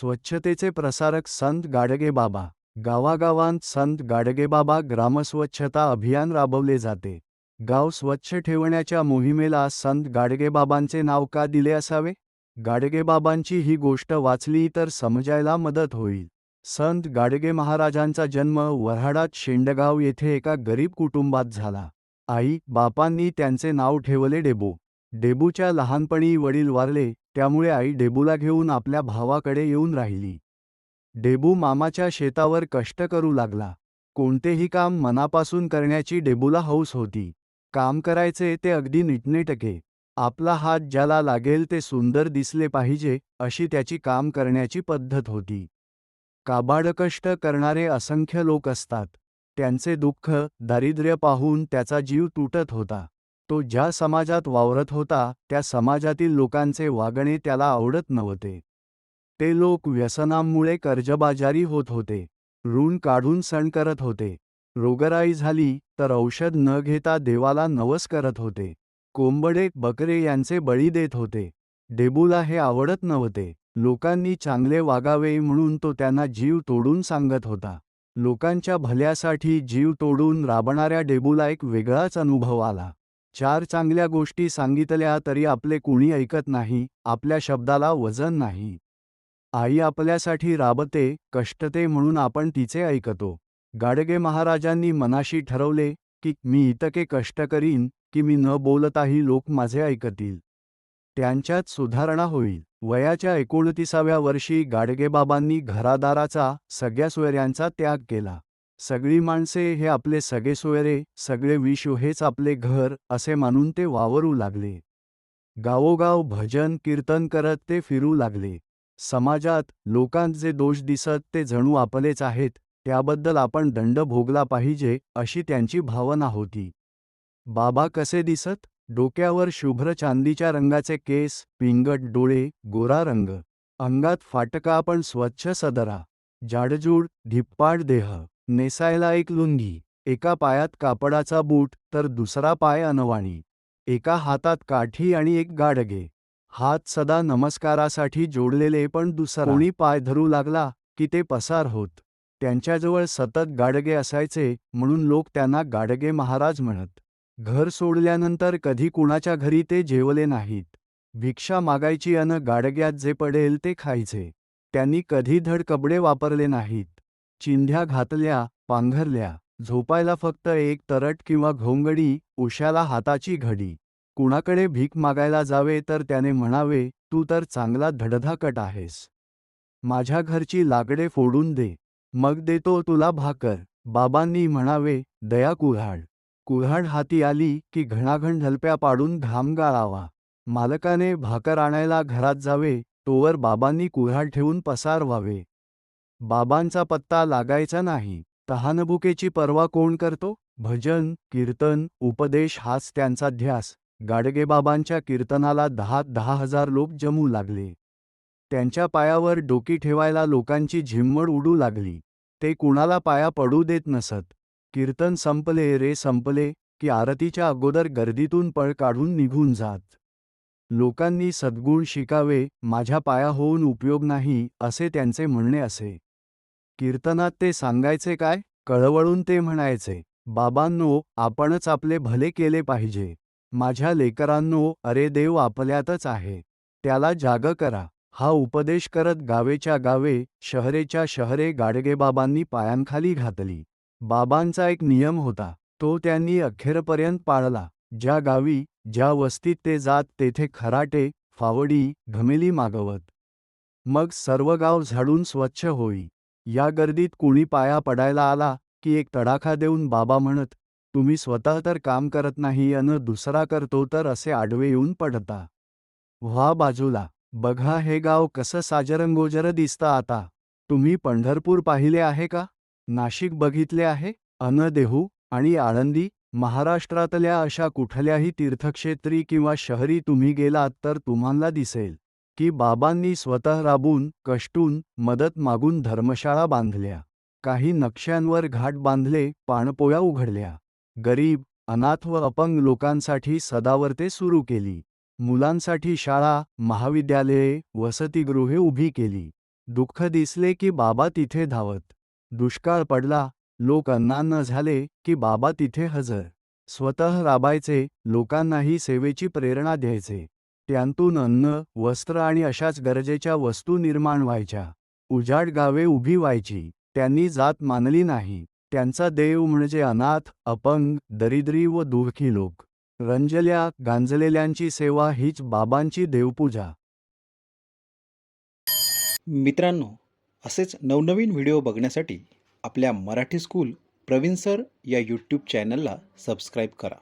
स्वच्छतेचे प्रसारक संत गाडगेबाबा गावागावांत संत गाडगेबाबा ग्रामस्वच्छता अभियान राबवले जाते. गाव स्वच्छ ठेवण्याच्या मोहिमेला संत गाडगेबाबांचे नाव का दिले असावे? गाडगेबाबांची ही गोष्ट वाचली तर समजायला मदत होईल. संत गाडगे महाराजांचा जन्म वऱ्हाडात शेंडगाव येथे एका गरीब कुटुंबात झाला. आई बापांनी त्यांचे नाव ठेवले डेबू. डेबूच्या लहानपणी वडील वारले त्यामुळे आई डेबूला घेऊन आपल्या भावाकडे येऊन राहिली. डेबू मामाच्या शेतावर कष्ट करू लागला. कोणतेही काम मनापासून करण्याची डेबूला हौस होती. काम करायचे ते अगदी नीटनेटके. आपला हात ज्याला लागेल ते सुंदर दिसले पाहिजे अशी त्याची काम करण्याची पद्धत होती. काबाडकष्ट करणारे असंख्य लोक असतात. त्यांचे दुःख दारिद्र्य पाहून त्याचा जीव तुटत होता. तो ज्या समाजात वावरत होता त्या समाजातील लोकांचे वागणे त्याला आवडत नव्हते. ते लोक व्यसनांमुळे कर्जबाजारी होत होते. ऋण काढून सण करत होते. रोगराई झाली तर औषध न घेता देवाला नवस करत होते. कोंबडे बकरे यांचे बळी देत होते. डेबूला हे आवडत नव्हते. लोकांनी चांगले वागावे म्हणून तो त्यांना जीव तोडून सांगत होता. लोकांच्या भल्यासाठी जीव तोडून राबणाऱ्या डेबूला एक वेगळाच अनुभव आला. चार चांगल्या गोष्टी सांगितल्या तरी आपले कुणी ऐकत नाही आपल्या शब्दाला वजन नाही. आई आपल्यासाठी राबते कष्टते म्हणून आपण तिचे ऐकतो. गाडगे महाराजांनी मनाशी ठरवले की मी इतके कष्ट करीन की मी न बोलताही लोक माझे ऐकतील. त्यांच्यात सुधारणा होईल. वयाच्या एकोणतीसाव्या वर्षी गाडगेबाबांनी घरादाराचा सगळ्या सोयऱ्यांचा त्याग केला. सगळी माणसे हे आपले सगळे सोयरे सगळे विश्व हेच आपले घर असे मानून ते वावरू लागले. गावोगाव भजन कीर्तन करत ते फिरू लागले. समाजात लोकांत जे दोष दिसत ते जणू आपलेच आहेत त्याबद्दल आपण दंड भोगला पाहिजे अशी त्यांची भावना होती. बाबा कसे दिसत? डोक्यावर शुभ्र चांदीच्या रंगाचे केस पिंगट डोळे गोरा रंग. अंगात फाटका पण स्वच्छ सदरा. जाडजूड धिप्पाड देह. नेसायला एक लुंगी एका पायात कापडाचा बूट तर दुसरा पाय अनवाणी. एका हातात काठी आणि एक गाडगे हात सदा नमस्कारासाठी जोडलेले पण दुसरा. कोणी पाय धरू लागला की ते पसार होत. त्यांच्याजवळ सतत गाडगे असायचे म्हणून लोक त्यांना गाडगे महाराज म्हणत. घर सोडल्यानंतर कधी कुणाच्या घरी ते जेवले नाहीत. भिक्षा मागायची अन गाडग्यात जे पडेल ते खायचे. त्यांनी कधी धड कपडे वापरले नाहीत. चिंध्या घातल्या पांघरल्या झोपायला फक्त एक तरट किंवा घोंगडी उश्याला हाताची घडी. कुणाकडे भीक मागायला जावे तर त्याने म्हणावे तू तर चांगला धडधाकट आहेस. माझ्या घरची लाकडे फोडून दे. मग देतो तुला भाकर. बाबांनी म्हणावे दया कुऱ्हाड. कुऱ्हाड हाती आली की घणाघण ढलप्या पाडून घाम गाळावा. मालकाने भाकर आणायला घरात जावे तोवर बाबांनी कुऱ्हाड ठेवून पसार व्हावे बाबांचा पत्ता लागायचा नाही. तहानभुकेची पर्वा कोण करतो? भजन कीर्तन उपदेश हाच त्यांचा ध्यास. गाडगेबाबांच्या कीर्तनाला दहा दहा हजार लोक जमू लागले. त्यांच्या पायावर डोकी ठेवायला लोकांची झिम्मड उडू लागली. ते कुणाला पाया पडू देत नसत. कीर्तन संपले रे संपले की आरतीच्या अगोदर गर्दीतून पळ काढून निघून जात. लोकांनी सद्गुण शिकावे माझ्या पाया होऊन उपयोग नाही असे त्यांचे म्हणणे असे. कीर्तनात ते सांगायचे काय? कळवळून ते म्हणायचे बाबांनो आपणच आपले भले केले पाहिजे. माझ्या लेकरांनो अरे देव आपल्यातच आहे. त्याला जाग करा. हा उपदेश करत गावेच्या गावे शहरेच्या शहरे गाडगेबाबांनी पायांखाली घातली. बाबांचा एक नियम होता. तो त्यांनी अखेरपर्यंत पाळला. ज्या गावी ज्या वस्तीत ते जात तेथे खराटे फावडी घमेली मागवत. मग सर्व गाव झाडून स्वच्छ होई. या गर्दीत कुणी पाया पडायला आला की एक तडाखा देऊन बाबा म्हणत तुम्ही स्वतः तर काम करत नाही अन दुसरा करतो तर असे आडवे येऊन पडता. व्हा बाजूला बघा हे गाव कसं साजरंगोजर दिसतं आता. तुम्ही पंढरपूर पाहिले आहे का? नाशिक बघितले आहे? अन देहू आणि आळंदी महाराष्ट्रातल्या अशा कुठल्याही तीर्थक्षेत्री किंवा शहरी तुम्ही गेलात तर तुम्हाला दिसेल. की बाबांनी स्वतः राबून कष्टून मदत मागून धर्मशाळा बांधल्या. काही नक्ष्यांवर घाट बांधले पाणपोया उघडल्या. गरीब अनाथ व अपंग लोकांसाठी सदावर्ते सुरू केली. मुलांसाठी शाळा महाविद्यालये वसतिगृहे उभी केली. दुःख दिसले की बाबा तिथे धावत. दुष्काळ पडला लोक अन्नान्न झाले की बाबा तिथे हजर. स्वतः राबायचे लोकांनाही सेवेची प्रेरणा द्यायचे. त्यांतून अन्न वस्त्र आणि अशाच गरजेच्या वस्तू निर्माण व्हायच्या. उजाड गावे उभी व्हायची. त्यांनी जात मानली नाही. त्यांचा देव म्हणजे अनाथ अपंग दरिद्री व दुःखी लोक. रंजल्या गांजलेल्यांची सेवा हीच बाबांची देवपूजा. मित्रांनो असेच नवनवीन व्हिडिओ बघण्यासाठी आपल्या मराठी स्कूल प्रवीण सर या यूट्यूब चॅनलला सबस्क्राईब करा.